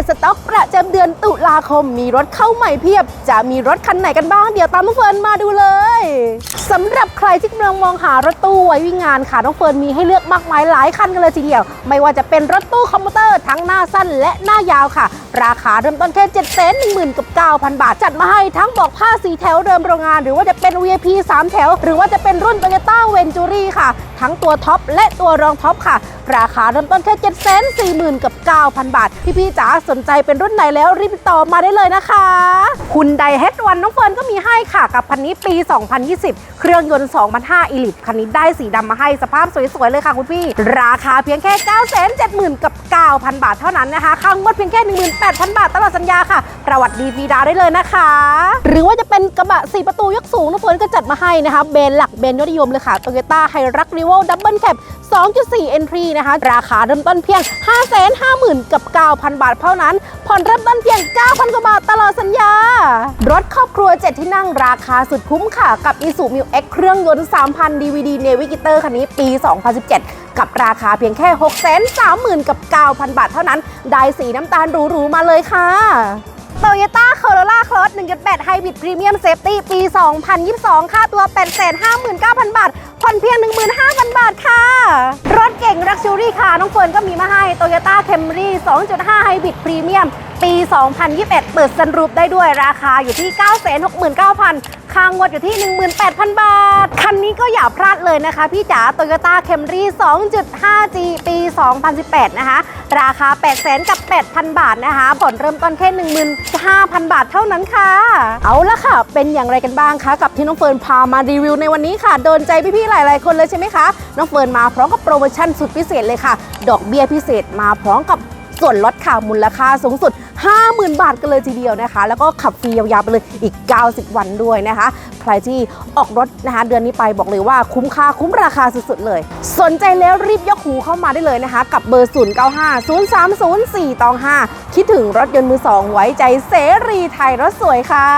ตสต็อก ประจำเดือนตุลาคมมีรถเข้าใหม่เพียบ จะมีรถคันไหนกันบ้าง เดี๋ยวตามน้องเฟิร์นมาดูเลยสำหรับใครที่กำลังมองหารถตู้ไว้วิ่งงานค่ะน้องเฟิร์นมีให้เลือกมากมายหลายคันกันเลยทีเดียว ไม่ว่าจะเป็นรถตู้คอมพิวเตอร์ทั้งหน้าสั้นและหน้ายาวค่ะ ราคาเริ่มต้นแค่7 1 0 0 0 0กับ9,000บาท จัดมาให้ทั้งบอกผ้าสีแถวเดิมโรงงาน หรือว่าจะเป็น VIP 3 แถว หรือว่าจะเป็นรุ่น Toyota v e n t u r i ค่ะ ทั้งตัวท็อปและตัวรองท็อปค่ะ ราคาเริ่มต้นแค่7 4 0 0 0 0กับ9,000บาท พี่ๆจ๋าสนใจเป็นรุ่นไหนแล้วรีบติดต่อมาได้เลยนะคะคุณไดเฮดวันน้องเฟิร์นก็มีให้ค่ะกับคันนี้ปี 2020 เครื่องยนต์2,500 e l i t คันนี้ได้สีดำมาให้สภาพสวยๆเลยค่ะคุณพี่ ราคาเพียงแค่ 970,000 กับ 9,000 บาทเท่านั้นนะคะค่างวดเพียงแค่ 18,000 บาทตลอดสัญญาค่ะ ประวัติดีฟรีดาได้เลยนะคะ หรือว่าจะเป็นกระบะ 4 ประตูยกสูงน้องเฟิร์นก็จัดมาให้นะคะเบนหลักเบนยอดนิยมเลยค่ะ Toyota h i r u x r e v o Double Cab 2.4 Entry นะคะ ราคาเริ่มต้นเพียง 550,000 กับ 9,000 บาทเท่านั้น ผ่อนเริ่มต้นเพียง 9,000 กว่าบาทตลอดสัญญา รถครอบครัว 7 ที่นั่งราคาสุดคุ้มค่ะ กับ Isuzu m i X เครื่องยนต์ 3,000 DVD Navigator คันนี้ปี 2017กับราคาเพียงแค่ 630,000 กับ 9,000 บาทเท่านั้น ได้สีน้ำตาลหรูๆมาเลยค่ะ โตโยต้า o r o l l a Cross 1.8 Hybrid Premium Safety ปี 2022 ค่าตัว 859,000 บาท ผ่อนเพียง 15,000 บาทค่ะ รถเก่ง Luxury ค่ะ น้องเฟิร์นก็มีมาให้ Toyota Camry 2.5 Hybrid Premium ปี 2021 เปิดซันรูปได้ด้วยราคาอยู่ที่ 969,000 ค่างวดอยู่ที่ 18,000 บาท คันนี้ก็อย่าพลาดเลยนะคะ พี่จ๋า Toyota Camry 2.5G ปี 2018 นะคะ ราคา 800,000 กับ 8,000 บาทนะคะผ่อนเริ่มต้นแค่ 15,000 บาทเท่านั้นค่ะ เอาละค่ะ เป็นอย่างไรกันบ้างคะ กับที่น้องเฟิร์นพามารีวิวในวันนี้ค่ะ โดนใจพี่ๆ หลายๆ คนเลยใช่ไหมคะ น้องเฟิร์นมาพร้อมกับโปรโมชั่นสุดพิเศษเลยค่ะ ดอกเบี้ยพิเศษมาพร้อมกับ ส่วนลดค่ะมูลค่าสูงสุด 50,000 บาทกันเลยทีเดียวนะคะ แล้วก็ขับฟรียาวๆไปเลยอีก 90 วันด้วยนะคะ ใครที่ออกรถนะคะเดือนนี้ไปบอกเลยว่าคุ้มค่าคุ้มราคาสุดๆเลย สนใจแล้วรีบยกหูเข้ามาได้เลยนะคะ กับเบอร์ 0 9 5 0 3 0 4ตอง5คิดถึงรถยนต์มือสองไว้ใจเสรีไทยรถสวยค่ะ